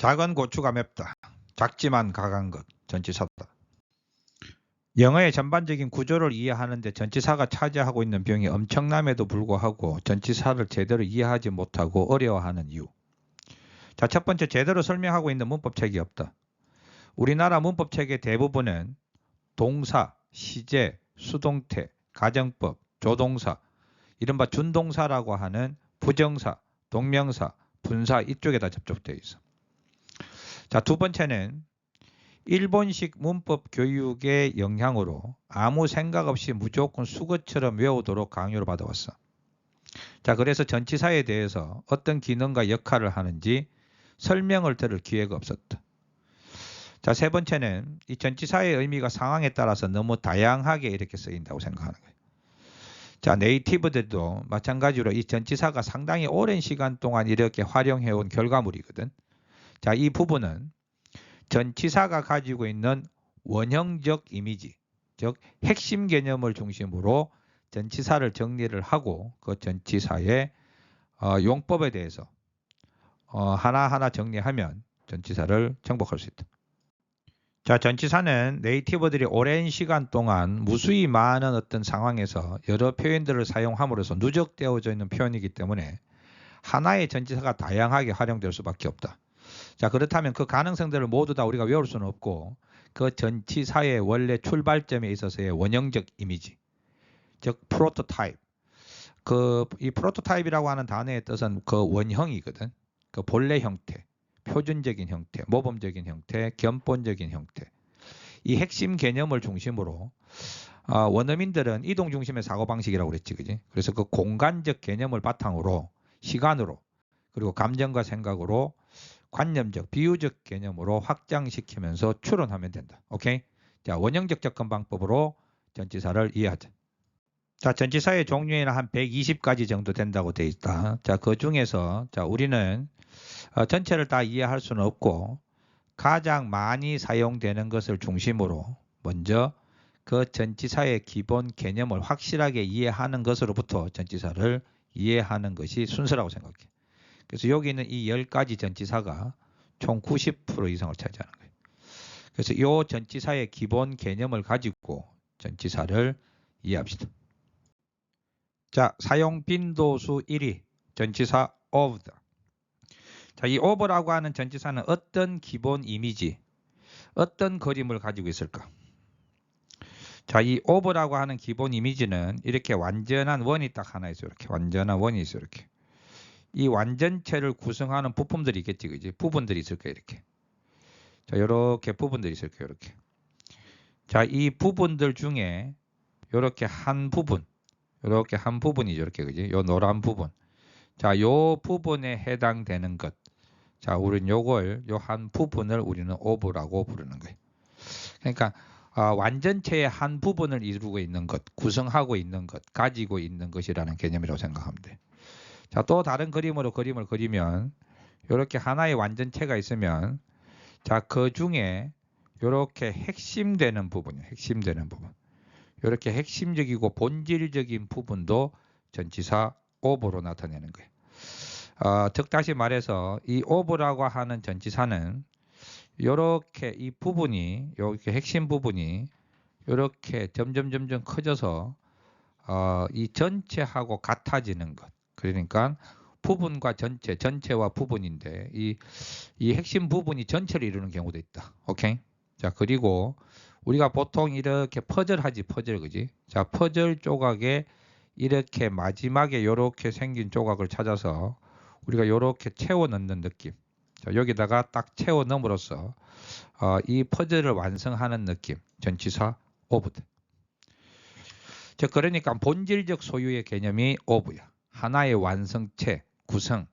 작은 고추가 맵다. 작지만 강한 것. 전치사다. 영어의 전반적인 구조를 이해하는데 전치사가 차지하고 있는 비용이 엄청남에도 불구하고 전치사를 제대로 이해하지 못하고 어려워하는 이유. 자, 첫 번째 제대로 설명하고 있는 문법책이 없다. 우리나라 문법책의 대부분은 동사, 시제, 수동태, 가정법, 조동사, 이른바 준동사라고 하는 부정사, 동명사, 분사 이쪽에 다 접촉되어 있어. 자, 두 번째는 일본식 문법 교육의 영향으로 아무 생각 없이 무조건 수거처럼 외우도록 강요를 받아왔어. 자, 그래서 전치사에 대해서 어떤 기능과 역할을 하는지 설명을 들을 기회가 없었다. 자, 세 번째는 이 전치사의 의미가 상황에 따라서 너무 다양하게 이렇게 쓰인다고 생각하는 거예요. 자, 네이티브들도 마찬가지로 이 전치사가 상당히 오랜 시간 동안 이렇게 활용해온 결과물이거든. 자, 이 부분은 전치사가 가지고 있는 원형적 이미지, 즉 핵심 개념을 중심으로 전치사를 정리를 하고 그 전치사의 어, 용법에 대해서 어, 하나하나 정리하면 전치사를 정복할 수 있다. 자, 전치사는 네이티브들이 오랜 시간 동안 무수히 많은 어떤 상황에서 여러 표현들을 사용함으로써 누적되어져 있는 표현이기 때문에 하나의 전치사가 다양하게 활용될 수밖에 없다. 자, 그렇다면 그 가능성들을 모두 다 우리가 외울 수는 없고 그 전치사의 원래 출발점에 있어서의 원형적 이미지, 즉 프로토타입. 그 이 프로토타입이라고 하는 단어의 뜻은 그 원형이거든. 그 본래 형태, 표준적인 형태, 모범적인 형태, 견본적인 형태. 이 핵심 개념을 중심으로 어, 원어민들은 이동 중심의 사고 방식이라고 그랬지, 그지? 그래서 그 공간적 개념을 바탕으로 시간으로 그리고 감정과 생각으로 관념적, 비유적 개념으로 확장시키면서 추론하면 된다. 오케이? 자, 원형적 접근 방법으로 전치사를 이해하자. 자, 전치사의 종류에는 한 120가지 정도 된다고 되어 있다. 자, 그 중에서 자, 우리는 어, 전체를 다 이해할 수는 없고 가장 많이 사용되는 것을 중심으로 먼저 그 전치사의 기본 개념을 확실하게 이해하는 것으로부터 전치사를 이해하는 것이 순서라고 생각해. 그래서 여기 있는 이 10가지 전치사가 총 90% 이상을 차지하는 거예요. 그래서 이 전치사의 기본 개념을 가지고 전치사를 이해합시다. 자, 사용 빈도수 1위 전치사 of다. 자, 이 of라고 하는 전치사는 어떤 기본 이미지, 어떤 그림을 가지고 있을까? 자, 이 of라고 하는 기본 이미지는 이렇게 완전한 원이 딱 하나 있어요. 이렇게 완전한 원이 있어요. 이렇게. 이 완전체를 구성하는 부품들이 있겠지, 그지? 부분들이 있을 거예요, 이렇게. 자, 이렇게 부분들이 있을 거예요, 이렇게. 자, 이 부분들 중에 이렇게 한 부분, 이렇게 한 부분이죠. 이렇게 그지? 요 노란 부분. 자, 요 부분에 해당되는 것. 자, 우리는 요걸 요 한 부분을 우리는 오브라고 부르는 거예요. 그러니까 어, 완전체의 한 부분을 이루고 있는 것, 구성하고 있는 것, 가지고 있는 것이라는 개념이라고 생각하면 돼. 자, 또 다른 그림으로 그림을 그리면 이렇게 하나의 완전체가 있으면 자, 그 중에 이렇게 핵심되는 부분이에요. 핵심되는 부분. 이렇게 핵심적이고 본질적인 부분도 전치사 오브로 나타내는 거예요. 어, 즉 다시 말해서 이 오브라고 하는 전치사는 이렇게 이 부분이 이렇게 핵심 부분이 이렇게 점점 점점 커져서 어, 이 전체하고 같아지는 것. 그러니까 부분과 전체, 전체와 부분인데 이, 이 핵심 부분이 전체를 이루는 경우도 있다. 오케이? 자 그리고 우리가 보통 이렇게 퍼즐 하지 퍼즐 그지? 자 퍼즐 조각에 이렇게 마지막에 이렇게 생긴 조각을 찾아서 우리가 이렇게 채워 넣는 느낌. 자, 여기다가 딱 채워 넣음으로써 어, 이 퍼즐을 완성하는 느낌. 전치사 오브드. 자, 그러니까 본질적 소유의 개념이 오브야. 하나의 완성체, 구성,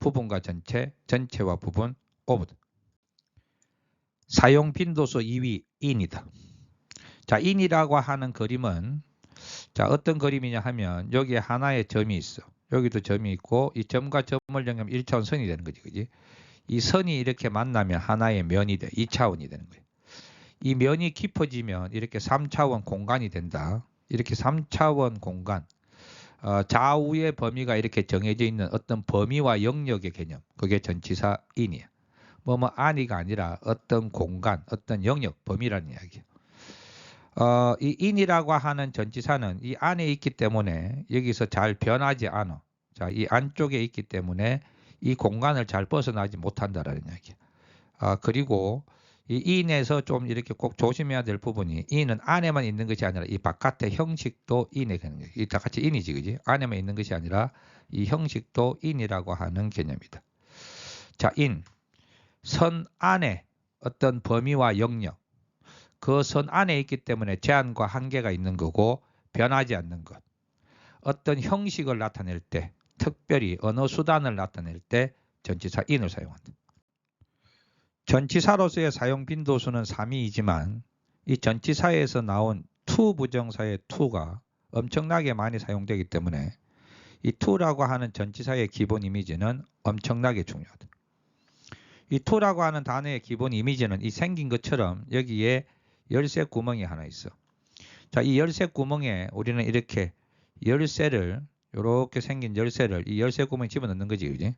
부분과 전체, 전체와 부분 오브드. 사용 빈도수 2위 인이다. 자, 인이라고 하는 그림은 자, 어떤 그림이냐 하면 여기에 하나의 점이 있어. 여기도 점이 있고 이 점과 점을 연결하면 1차원 선이 되는 거지. 그지? 이 선이 이렇게 만나면 하나의 면이 돼. 2차원이 되는 거예요. 이 면이 깊어지면 이렇게 3차원 공간이 된다. 이렇게 3차원 공간. 어, 좌우의 범위가 이렇게 정해져 있는 어떤 범위와 영역의 개념. 그게 전치사 인이야. 뭐 뭐 안이가 아니라 어떤 공간, 어떤 영역, 범위라는 이야기예요. 어, 이 인이라고 하는 전치사는 이 안에 있기 때문에 여기서 잘 변하지 않아. 자, 이 안쪽에 있기 때문에 이 공간을 잘 벗어나지 못한다라는 이야기예요. 아, 그리고 이 인에서 좀 이렇게 꼭 조심해야 될 부분이 인은 안에만 있는 것이 아니라 이 바깥의 형식도 인에 되는 거예요. 이다 같이 인이지, 그지? 안에만 있는 것이 아니라 이 형식도 인이라고 하는 개념이다. 자, 인. 선 안에 어떤 범위와 영역. 그 선 안에 있기 때문에 제한과 한계가 있는 거고 변하지 않는 것. 어떤 형식을 나타낼 때, 특별히 언어 수단을 나타낼 때 전치사 인을 사용한다. 전치사로서의 사용 빈도수는 3이지만 이 전치사에서 나온 to 부정사의 to가 엄청나게 많이 사용되기 때문에 이 to라고 하는 전치사의 기본 이미지는 엄청나게 중요하다. 이 to라고 하는 단어의 기본 이미지는 이 생긴 것처럼 여기에 열쇠 구멍이 하나 있어. 자, 이 열쇠 구멍에 우리는 이렇게 열쇠를 이렇게 생긴 열쇠를 이 열쇠 구멍에 집어넣는 거지, 그지?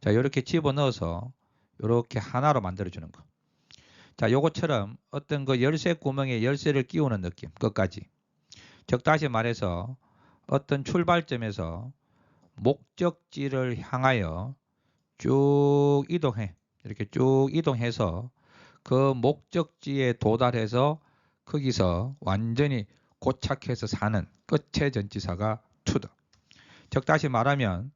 자, 이렇게 집어넣어서 이렇게 하나로 만들어 주는 거. 자, 요것처럼 어떤 그 열쇠 구멍에 열쇠를 끼우는 느낌, 끝까지. 즉 다시 말해서 어떤 출발점에서 목적지를 향하여 쭉 이동해. 이렇게 쭉 이동해서 그 목적지에 도달해서 거기서 완전히 고착해서 사는 끝의 전치사가 투다. 즉 다시 말하면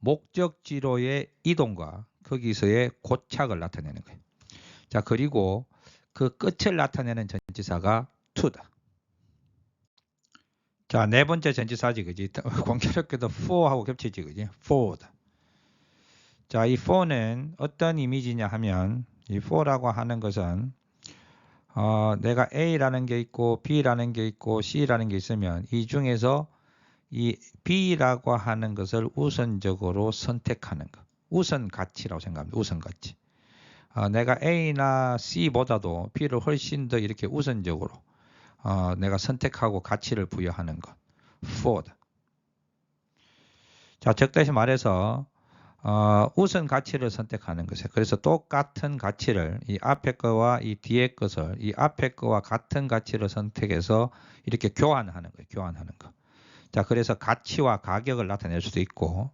목적지로의 이동과 거기서의 고착을 나타내는 거예요. 자 그리고 그 끝을 나타내는 전치사가 to다. 자, 네 번째 전치사지, 그지? 공교롭게도 for하고 겹치지, 그지? for다. 자, 이 for는 어떤 이미지냐 하면, 이 for라고 하는 것은, 어, 내가 A라는 게 있고, B라는 게 있고, C라는 게 있으면, 이 중에서 이 B라고 하는 것을 우선적으로 선택하는 것. 우선 가치라고 생각합니다. 우선 가치. 어, 내가 A나 C보다도 B를 훨씬 더 이렇게 우선적으로 어, 내가 선택하고 가치를 부여하는 것. forward. 자, 적다시 말해서 어, 우선 가치를 선택하는 것이에요. 그래서 똑같은 가치를 이 앞에 거와 이 뒤에 것을 이 앞에 거와 같은 가치를 선택해서 이렇게 교환하는 거예요. 교환하는 거. 자, 그래서 가치와 가격을 나타낼 수도 있고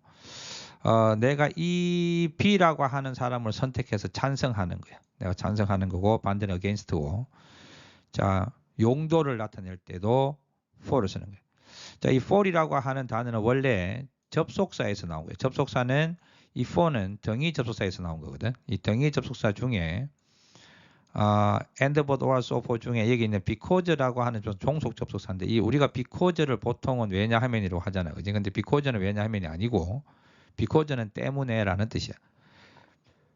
어, 내가 이 B라고 하는 사람을 선택해서 찬성하는 거야. 내가 찬성하는 거고 반대는 against고. 자, 용도를 나타낼 때도 for를 쓰는 거예요. 자, 이 for이라고 하는 단어는 원래 접속사에서 나온 거예요. 접속사는 이 for는 등위 접속사에서 나온 거거든. 이 등위 접속사 중에 아, and but or so for 중에 여기 있는 because라고 하는 좀 종속 접속사인데 이 우리가 because를 보통은 왜냐 하면이라고 하잖아요. 그지? 근데 because는 왜냐 하면이 아니고 because는 때문에라는 뜻이야.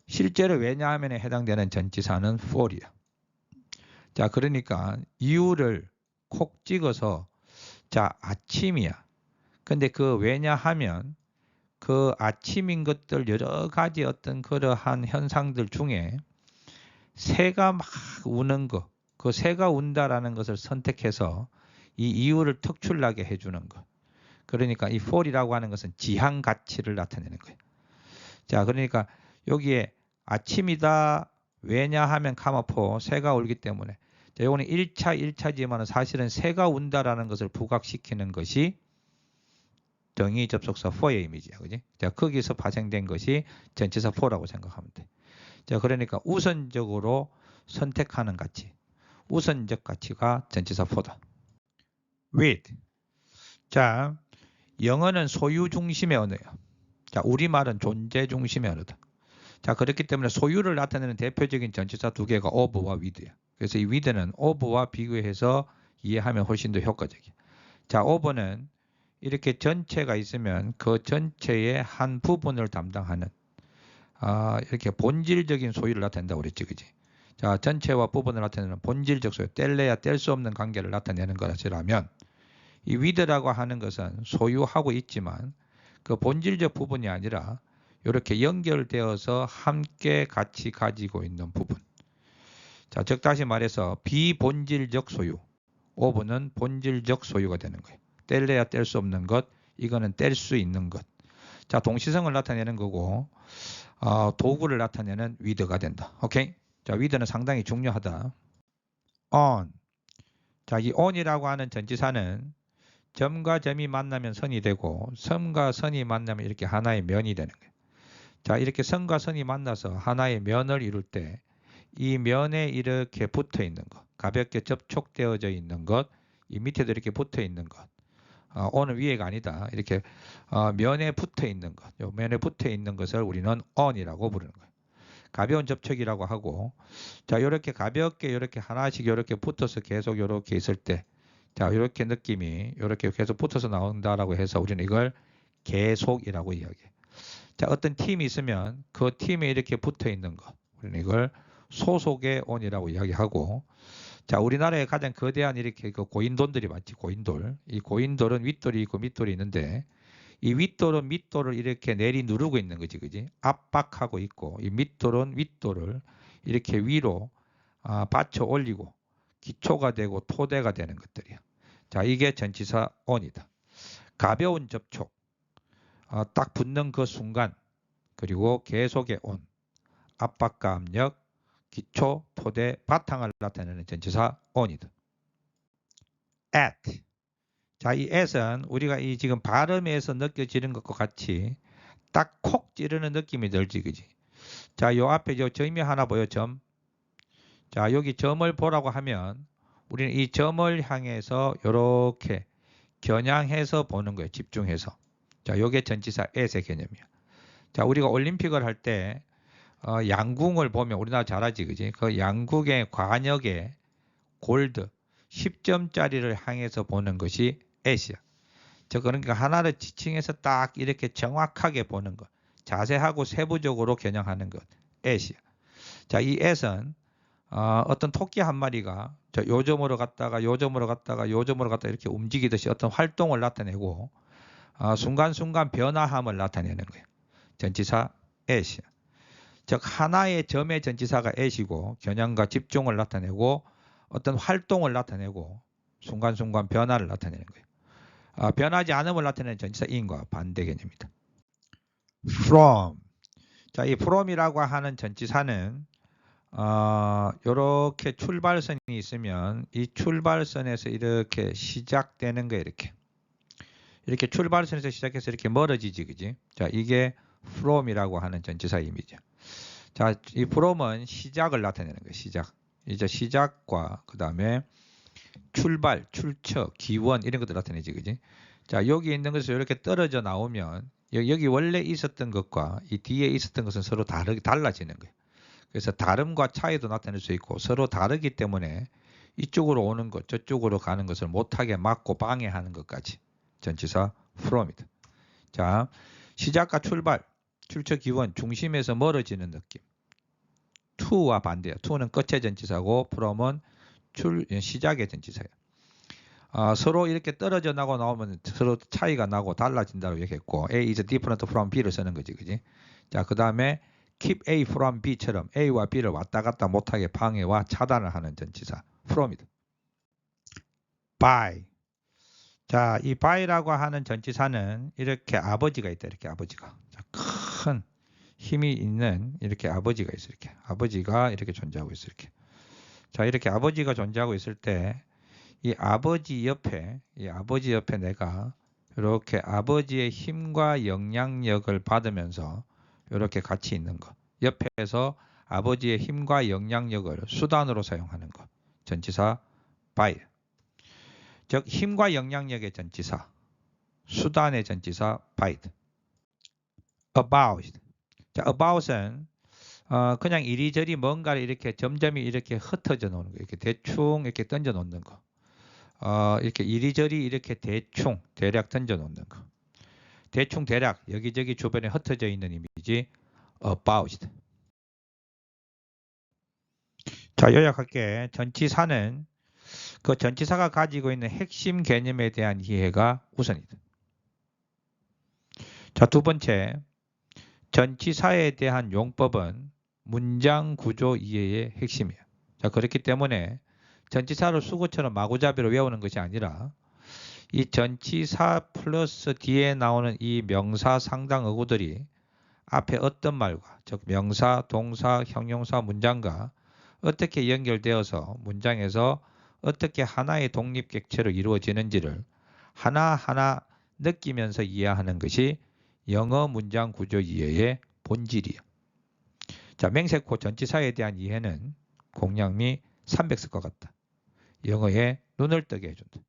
실제로 왜냐하면에 해당되는 전치사는 for이야. 자, 그러니까 이유를 콕 찍어서 자, 아침이야. 근데 그 왜냐하면 그 아침인 것들 여러 가지 어떤 그러한 현상들 중에 새가 막 우는 거, 그 새가 운다라는 것을 선택해서 이 이유를 특출나게 해주는 것. 그러니까 이 for이라고 하는 것은 지향 가치를 나타내는 거예요. 자, 그러니까 여기에 아침이다. 왜냐하면 카마포 새가 울기 때문에. 자, 이거는 1차 1차지만 사실은 새가 운다라는 것을 부각시키는 것이 등위 접속사 for의 이미지야. 그지? 자, 거기서 발생된 것이 전치사 for라고 생각하면 돼. 자, 그러니까 우선적으로 선택하는 가치. 우선적 가치가 전치사 for다. with. 자, 영어는 소유 중심의 언어예요. 자, 우리말은 존재 중심의 언어다. 자, 그렇기 때문에 소유를 나타내는 대표적인 전치사 두 개가 of와 with야. 그래서 이 with는 of와 비교해서 이해하면 훨씬 더 효과적이야. 자, of는 이렇게 전체가 있으면 그 전체의 한 부분을 담당하는 아, 이렇게 본질적인 소유를 나타낸다고 그랬지, 그지? 자, 전체와 부분을 나타내는 본질적 소유, 뗄래야 뗄 수 없는 관계를 나타내는 것이라면 이 위드라고 하는 것은 소유하고 있지만 그 본질적 부분이 아니라 이렇게 연결되어서 함께 같이 가지고 있는 부분. 자, 즉 다시 말해서 비본질적 소유. 오브는 본질적 소유가 되는 거예요. 뗄래야 뗄 수 없는 것, 이거는 뗄 수 있는 것. 자, 동시성을 나타내는 거고 어, 도구를 나타내는 with가 된다. 오케이? 자, with는 상당히 중요하다. on. 자, 이 on이라고 하는 전치사는 점과 점이 만나면 선이 되고 선과 선이 만나면 이렇게 하나의 면이 되는 거예요. 자, 이렇게 선과 선이 만나서 하나의 면을 이룰 때 이 면에 이렇게 붙어 있는 것, 가볍게 접촉되어져 있는 것, 이 밑에도 이렇게 붙어 있는 것. 어, on은 위에가 아니다. 이렇게 어, 면에 붙어 있는 것, 요 면에 붙어 있는 것을 우리는 on이라고 부르는 거예요. 가벼운 접촉이라고 하고, 자, 이렇게 가볍게 이렇게 하나씩 이렇게 붙어서 계속 이렇게 있을 때, 자, 이렇게 느낌이 이렇게 계속 붙어서 나온다라고 해서 우리는 이걸 계속이라고 이야기해. 자, 어떤 팀이 있으면 그 팀에 이렇게 붙어 있는 것, 우리는 이걸 소속의 on이라고 이야기하고, 자, 우리나라에 가장 거대한 이렇게 그 고인돌들이 많지, 고인돌. 이 고인돌은 윗돌이 있고 밑돌이 있는데, 이 윗돌은 밑돌을 이렇게 내리 누르고 있는 거지, 그지? 압박하고 있고, 이 밑돌은 윗돌을 이렇게 위로 아, 받쳐 올리고, 기초가 되고 토대가 되는 것들이야. 자, 이게 전치사 on이다. 가벼운 접촉, 아, 딱 붙는 그 순간, 그리고 계속의 on, 압박과 압력, 기초, 토대, 바탕을 나타내는 전치사 on이다. at. 자, 이 at은 우리가 이 지금 발음에서 느껴지는 것과 같이 딱 콕 찌르는 느낌이 들지, 그지? 자, 요 앞에 요 점이 하나 보여, 점. 자, 여기 점을 보라고 하면 우리는 이 점을 향해서 이렇게 겨냥해서 보는 거예요. 집중해서. 자, 요게 전치사 at의 개념이야. 자, 우리가 올림픽을 할 때 어, 양궁을 보면 우리나라 잘하지, 그지? 그 양궁의 관역에 골드 10점짜리를 향해서 보는 것이 at이야. 저 그러니까 하나를 지칭해서 딱 이렇게 정확하게 보는 것, 자세하고 세부적으로 겨냥하는 것, at이야. 자, 이 at은 어, 어떤 토끼 한 마리가 저 요점으로 갔다가 요점으로 갔다가 요점으로 갔다 이렇게 움직이듯이 어떤 활동을 나타내고 어, 순간순간 변화함을 나타내는 거예요. 전치사 at이야. 즉 하나의 점의 전치사가 at이고 겨냥과 집중을 나타내고 어떤 활동을 나타내고 순간순간 변화를 나타내는 거예요. 아, 변하지 않음을 나타내는 전치사 in과 반대 개념입니다. from. 자, 이 from이라고 하는 전치사는 어, 이렇게 출발선이 있으면 이 출발선에서 이렇게 시작되는 거예요. 이렇게. 이렇게 출발선에서 시작해서 이렇게 멀어지지, 그지? 자, 이게 from이라고 하는 전치사 이미지야. 자, 이 from은 시작을 나타내는 거예요. 시작. 이제 시작과 그 다음에 출발, 출처, 기원 이런 것들 나타내지, 그지? 자, 여기 있는 것에서 이렇게 떨어져 나오면 여- 여기 원래 있었던 것과 이 뒤에 있었던 것은 서로 다르, 달라지는 거예요. 그래서 다름과 차이도 나타낼 수 있고 서로 다르기 때문에 이쪽으로 오는 것, 저쪽으로 가는 것을 못하게 막고 방해하는 것까지 전치사 from이다. 자, 시작과 출발, 출처 기원, 중심에서 멀어지는 느낌. to와 반대야. to는 끝의 전치사고 from은 출 시작의 전치사야. 아, 서로 이렇게 떨어져 나고 나오면 서로 차이가 나고 달라진다고 얘기했고 A is different from B를 쓰는 거지, 그지? 자, 그 다음에 keep A from B처럼 A와 B를 왔다 갔다 못하게 방해와 차단을 하는 전치사 from이다. by. 자, 이 by라고 하는 전치사는 이렇게 아버지가 있다, 이렇게 아버지가. 자, 큰 힘이 있는 이렇게 아버지가 있어, 이렇게. 아버지가 이렇게 존재하고 있어, 이렇게. 자, 이렇게 아버지가 존재하고 있을 때, 이 아버지 옆에, 이 아버지 옆에 내가 이렇게 아버지의 힘과 영향력을 받으면서 이렇게 같이 있는 것. 옆에서 아버지의 힘과 영향력을 수단으로 사용하는 것. 전치사 by. 즉 힘과 영향력의 전치사. 수단의 전치사 by. about. 자, about은 어, 그냥 이리저리 뭔가를 이렇게 점점이 이렇게 흩어져 놓는 거. 이렇게 대충 이렇게 던져 놓는 거. 어, 이렇게 이리저리 이렇게 대충 대략 던져 놓는 거. 대충 대략 여기저기 주변에 흩어져 있는 이미지 about. 자, 요약할게. 전치사는 그 전치사가 가지고 있는 핵심 개념에 대한 이해가 우선이다. 자, 두 번째. 전치사에 대한 용법은 문장 구조 이해의 핵심이에요. 자, 그렇기 때문에 전치사를 수구처럼 마구잡이로 외우는 것이 아니라 이 전치사 플러스 뒤에 나오는 이 명사 상당 어구들이 앞에 어떤 말과 즉 명사, 동사, 형용사, 문장과 어떻게 연결되어서 문장에서 어떻게 하나의 독립객체로 이루어지는지를 하나하나 느끼면서 이해하는 것이 영어 문장 구조 이해의 본질이에요. 자, 맹세코 전치사에 대한 이해는 공략미 300일 것 같다. 영어에 눈을 뜨게 해준다.